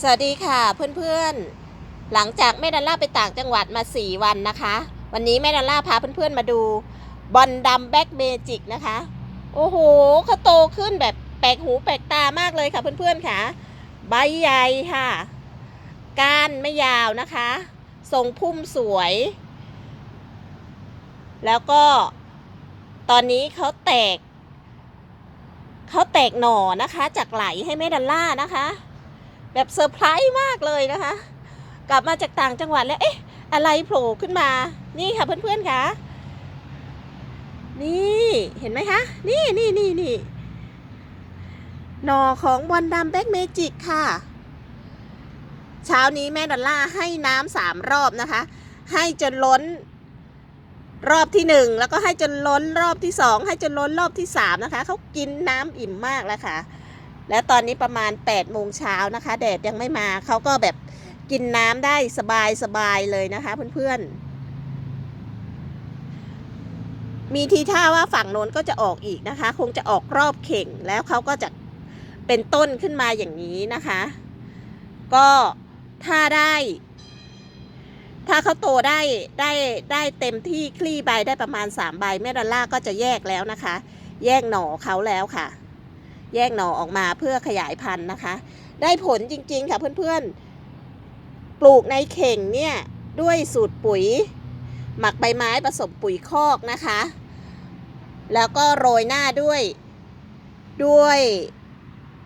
สวัสดีค่ะเพื่อนๆ หลังจากแม่ดัลล่าไปต่างจังหวัดมา 4 วันนะคะ วันนี้แม่ดัลล่าพาเพื่อนๆมาดูบอลดำแบ็กเมจิกนะคะ โอ้โหเขาโตขึ้นแบบแปลกหูแปลกตามากเลยค่ะเพื่อนๆค่ะ ใบใหญ่ค่ะ ก้านไม่ยาวนะคะทรงพุ่มสวย แล้วก็ตอนนี้เขาแตก เขาแตกหน่อนะคะ จากไหลให้แม่ดัลล่านะคะ แบบเซอร์ไพรส์มากเลยนะคะ กลับมาจากต่างจังหวัดแล้วเอ๊ะอะไรโผล่ขึ้นมา นี่ค่ะเพื่อนๆค่ะ นี่เห็นไหมคะ นี่นี่นี่นี่หน่อของบอลดำแบ็กเมจิกค่ะ เช้านี้แม่ดอลล่าให้น้ำสามรอบนะคะ ให้จนล้นรอบที่หนึ่งแล้วก็ให้จนล้นรอบที่สองให้จนล้นรอบที่สามนะคะ เขากินน้ำอิ่มมากแล้วค่ะ และตอนนี้ประมาณ8ปดโมงเช้านะคะ แดดยังไม่มาเขาก็แบบกินน้ำได้สบายสบายเลยนะคะ เพื่อนๆ มีทีท่าว่าฝั่งโน้นก็จะออกอีกนะคะ คงจะออกรอบเข่งแล้วเขาก็จะเป็นต้นขึ้นมาอย่างนี้นะคะ ก็ถ้าได้ ถ้าเขาโตได้ได้ได้เต็มที่คลี่ใบได้ประมาณ3ใบแม่ดอลล่าก็จะแยกแล้วนะคะ แยกหน่อเขาแล้วค่ะ แยกหน่อออกมาเพื่อขยายพันธุ์นะคะ ได้ผลจริงๆค่ะเพื่อนๆ ปลูกในเข่งเนี่ยด้วยสูตรปุ๋ย หมักใบไม้ผสมปุ๋ยคอกนะคะ แล้วก็โรยหน้าด้วยด้วย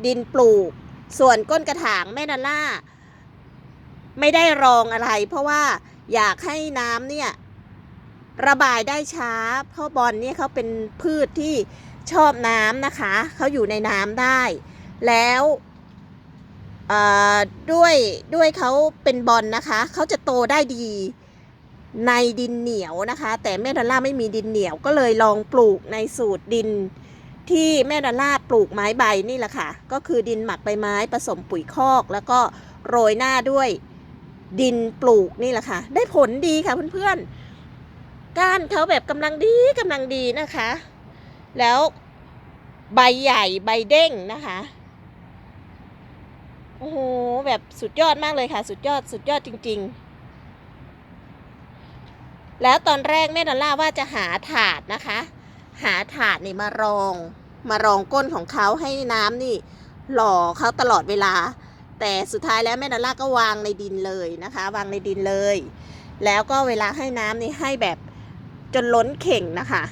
ดินปลูก ส่วนก้นกระถางแม่นาล่า ไม่ได้รองอะไร เพราะว่าอยากให้น้ำเนี่ยระบายได้ช้า เพราะบอลเนี่ยเขาเป็นพืชที่ ชอบน้ำนะคะ เขาอยู่ในน้ำได้ แล้วด้วยด้วยเขาเป็นบอลนะคะ เขาจะโตได้ดีในดินเหนียวนะคะ แต่แม่ดอลล่าไม่มีดินเหนียวก็เลยลองปลูกในสูตรดินที่แม่ดอลล่าปลูกไม้ใบนี่แหละค่ะ ก็คือดินหมักใบไม้ผสมปุ๋ยคอก แล้วก็โรยหน้าด้วยดินปลูกนี่แหละค่ะ ได้ผลดีค่ะเพื่อนๆก้านเขาแบบกำลังดีกำลังดีนะคะ แล้วใบใหญ่ใบเด้งนะคะ โอ้โห แบบสุดยอดมากเลยค่ะ สุดยอดสุดยอดจริง ๆ แล้วตอนแรกแม่ดอลล่าว่าจะหาถาดนะคะ หาถาดนี่มารอง มารองก้นของเขาให้น้ำนี่ หล่อเขาตลอดเวลา แต่สุดท้ายแล้วแม่ดอลล่าก็วางในดินเลยนะคะ วางในดินเลย แล้วก็เวลาให้น้ำนี่ให้แบบจนล้นเข่งนะคะ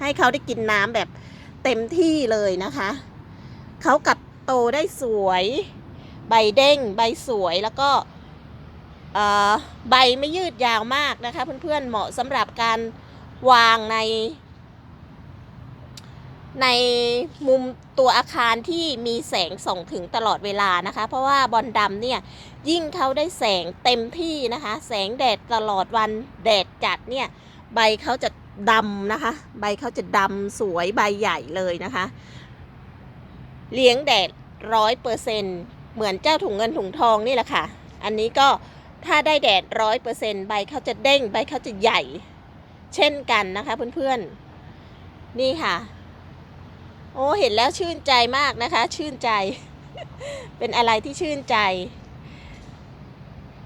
ให้เขาได้กินน้ำแบบเต็มที่เลยนะคะ เขากัดโตได้สวย ใบเด้ง ใบสวยแล้วก็ใบไม่ยืดยาวมากนะคะเพื่อนๆเหมาะสำหรับการวางใน ในมุมตัวอาคารที่มีแสงส่องถึงตลอดเวลานะคะ เพราะว่าบอลดำเนี่ยยิ่งเขาได้แสงเต็มที่นะคะ แสงแดดตลอดวันแดดจัดเนี่ย ใบเขาจะดำนะคะ ใบเขาจะดำสวยใบใหญ่เลยนะคะ เลี้ยงแดดร้อยเปอร์เซ็นเหมือนเจ้าถุงเงินถุงทองนี่แหละค่ะ อันนี้ก็ถ้าได้แดดร้อยเปอร์เซ็นใบเขาจะเด้งใบเขาจะใหญ่ เช่นกันนะคะเพื่อนๆ นี่ค่ะ โอ้เห็นแล้วชื่นใจมากนะคะ ชื่นใจ เป็นอะไรที่ชื่นใจ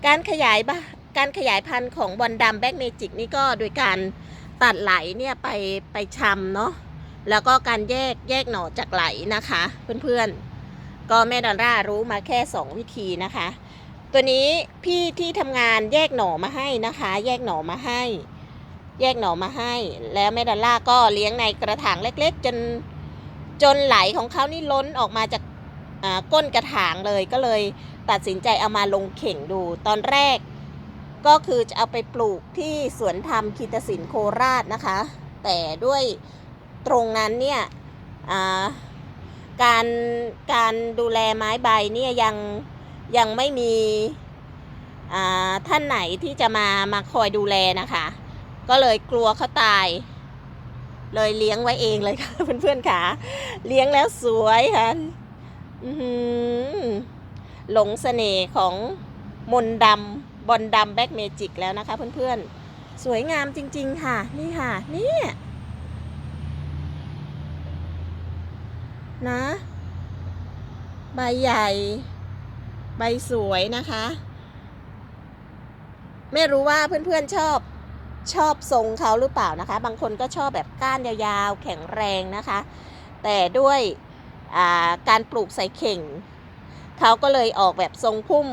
การขยายบ้า การขยายพันธุ์ของบอลดำแบ็กเมจิกนี่ก็โดยการตัดไหลเนี่ยไปไปชำเนาะแล้วก็การแยกแยกหน่อจากไหลนะคะ เพื่อนๆ ก็แม่ดอลล่ารู้มาแค่ 2 วิธีนะคะ ตัวนี้พี่ที่ทำงานแยกหน่อมาให้นะคะ แยกหน่อมาให้ แยกหน่อมาให้ แล้วแม่ดอลล่าก็เลี้ยงในกระถางเล็ก ๆ จนจนไหลของเขานี่ล้นออกมาจากก้นกระถางเลยก็เลยตัดสินใจเอามาลงเข่งดูตอนแรก ก็คือจะเอาไปปลูกที่สวนธรรมคีตศิลป์โคราชนะคะ แต่ด้วยตรงนั้นเนี่ยการการดูแลไม้ใบเนี่ยยังยังไม่มีท่านไหนที่จะมามาคอยดูแลนะคะ ก็เลยกลัวเขาตาย เลยเลี้ยงไว้เองเลยค่ะ เพื่อนๆค่ะ เลี้ยงแล้วสวยค่ะหลงเสน่ห์ของมนดำ บอลดำแบ็กเมจิกแล้วนะคะเพื่อนๆ สวยงามจริงๆค่ะ นี่ค่ะ นี่นะ ใบใหญ่ ใบสวยนะคะ ไม่รู้ว่าเพื่อนๆชอบชอบทรงเขาหรือเปล่านะคะ บางคนก็ชอบแบบก้านยาวๆ แข็งแรงนะคะ แต่ด้วยาการปลูกใส่เข่ง เขาก็เลยออกแบบทรงพุ่ม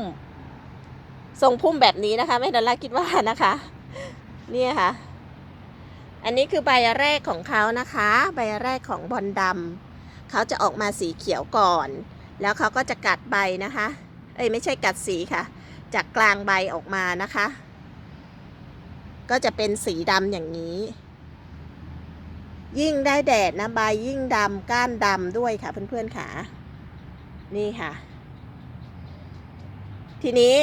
ทรงพุ่มแบบนี้นะคะไม่ดอลลาคิดว่านะคะ เนี่ยค่ะ อันนี้คือใบแรกของเขานะคะ ใบแรกของบอลดำเขาจะออกมาสีเขียวก่อน แล้วเขาก็จะกัดใบนะคะ เอ้ยไม่ใช่กัดสีค่ะ จากกลางใบออกมานะคะ ก็จะเป็นสีดำอย่างนี้ ยิ่งได้แดดนะใบยิ่งดำก้านดำด้วยค่ะเพื่อนๆค่ะ นี่ค่ะ ทีนี้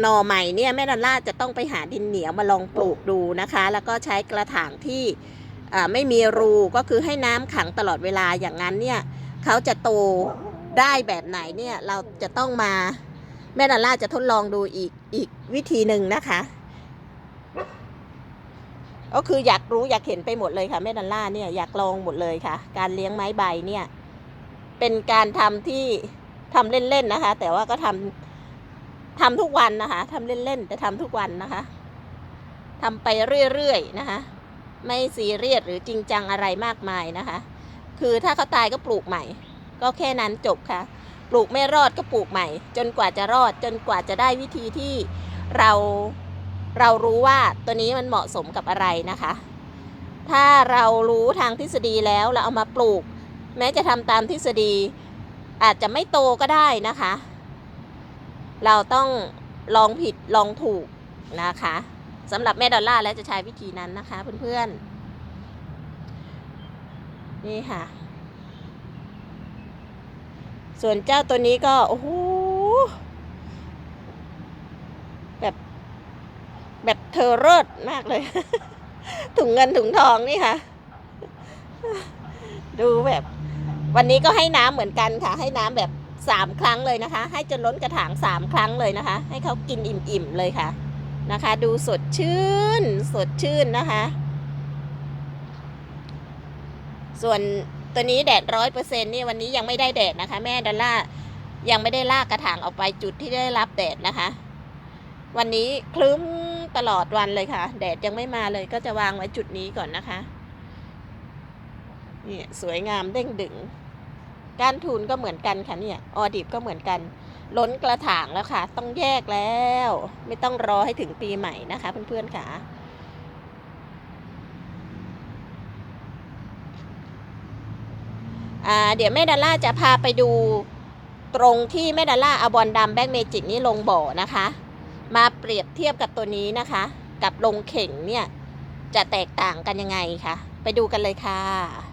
หน่อใหม่เนี่ยแม่ดอลล่าจะต้องไปหาดินเหนียวมาลองปลูกดูนะคะ แล้วก็ใช้กระถางที่อ่าไม่มีรูก็คือให้น้ำขังตลอดเวลาอย่างนั้นเนี่ยเขาจะโตได้แบบไหนเนี่ยเราจะต้องมาแม่ดอลล่าจะทดลองดูอีกอีกวิธีหนึ่งนะคะ ก็คืออยากรู้อยากเห็นไปหมดเลยค่ะแม่ดอลล่าเนี่ยอยากลองหมดเลยค่ะ การเลี้ยงไม้ใบเนี่ยเป็นการทำที่ ทำเล่นๆนะคะ แต่ว่าก็ทำทำทุกวันนะคะทำเล่นๆแต่ทำทุกวันนะคะทำไปเรื่อยๆนะคะ ไม่ซีเรียสหรือจริงจังอะไรมากมายนะคะ คือถ้าเขาตายก็ปลูกใหม่ ก็แค่นั้นจบค่ะ ปลูกไม่รอดก็ปลูกใหม่ จนกว่าจะรอดจนกว่าจะได้วิธีที่เราเรารู้ว่าตัวนี้มันเหมาะสมกับอะไรนะคะ ถ้าเรารู้ทางทฤษฎีแล้วเราเอามาปลูก แม้จะทำตามทฤษฎี อาจจะไม่โตก็ได้นะคะ เราต้องลองผิดลองถูกนะคะสำหรับแม่ดอลล่าร์แล้วจะใช้วิธีนั้นนะคะ เพื่อนๆ นี่ค่ะ ส่วนเจ้าตัวนี้ก็ โอ้โหแบบแบบเธอเลิศมากเลย ถุงเงินถุงทองนี่ค่ะ ดูแบบ วันนี้ก็ให้น้ำเหมือนกันค่ะ ให้น้ำแบบสามครั้งเลยนะคะ ให้จนล้นกระถางสามครั้งเลยนะคะ ให้เขากินอิ่มๆเลยค่ะนะคะ ดูสดชื่น สดชื่นนะคะ ส่วนตัวนี้แดดร้อยเปอร์เซ็นต์นี่วันนี้ยังไม่ได้แดดนะคะ แม่ดอลล่ายังไม่ได้ลากกระถางออกไปจุดที่ได้รับแดดนะคะ วันนี้คลึ้มตลอดวันเลยค่ะ แดดยังไม่มาเลยก็จะวางไว้จุดนี้ก่อนนะคะ นี่ยสวยงามเด้งดึง กานทูนก็เหมือนกันค่ะเนี่ยออดิบก็เหมือนกัน ล้นกระถางแล้วค่ะ ต้องแยกแล้ว ไม่ต้องรอให้ถึงปีใหม่นะคะเพื่อนๆค่ะเดี๋ยวแม่ดอลล่าจะพาไปดูตรงที่แม่ดอลล่าอาบอลดำแบ็กเมจิกนี้ลงบ่อนะคะ มาเปรียบเทียบกับตัวนี้นะคะ กับลงเข่งเนี่ย จะแตกต่างกันยังไงคะไปดูกันเลยค่ะ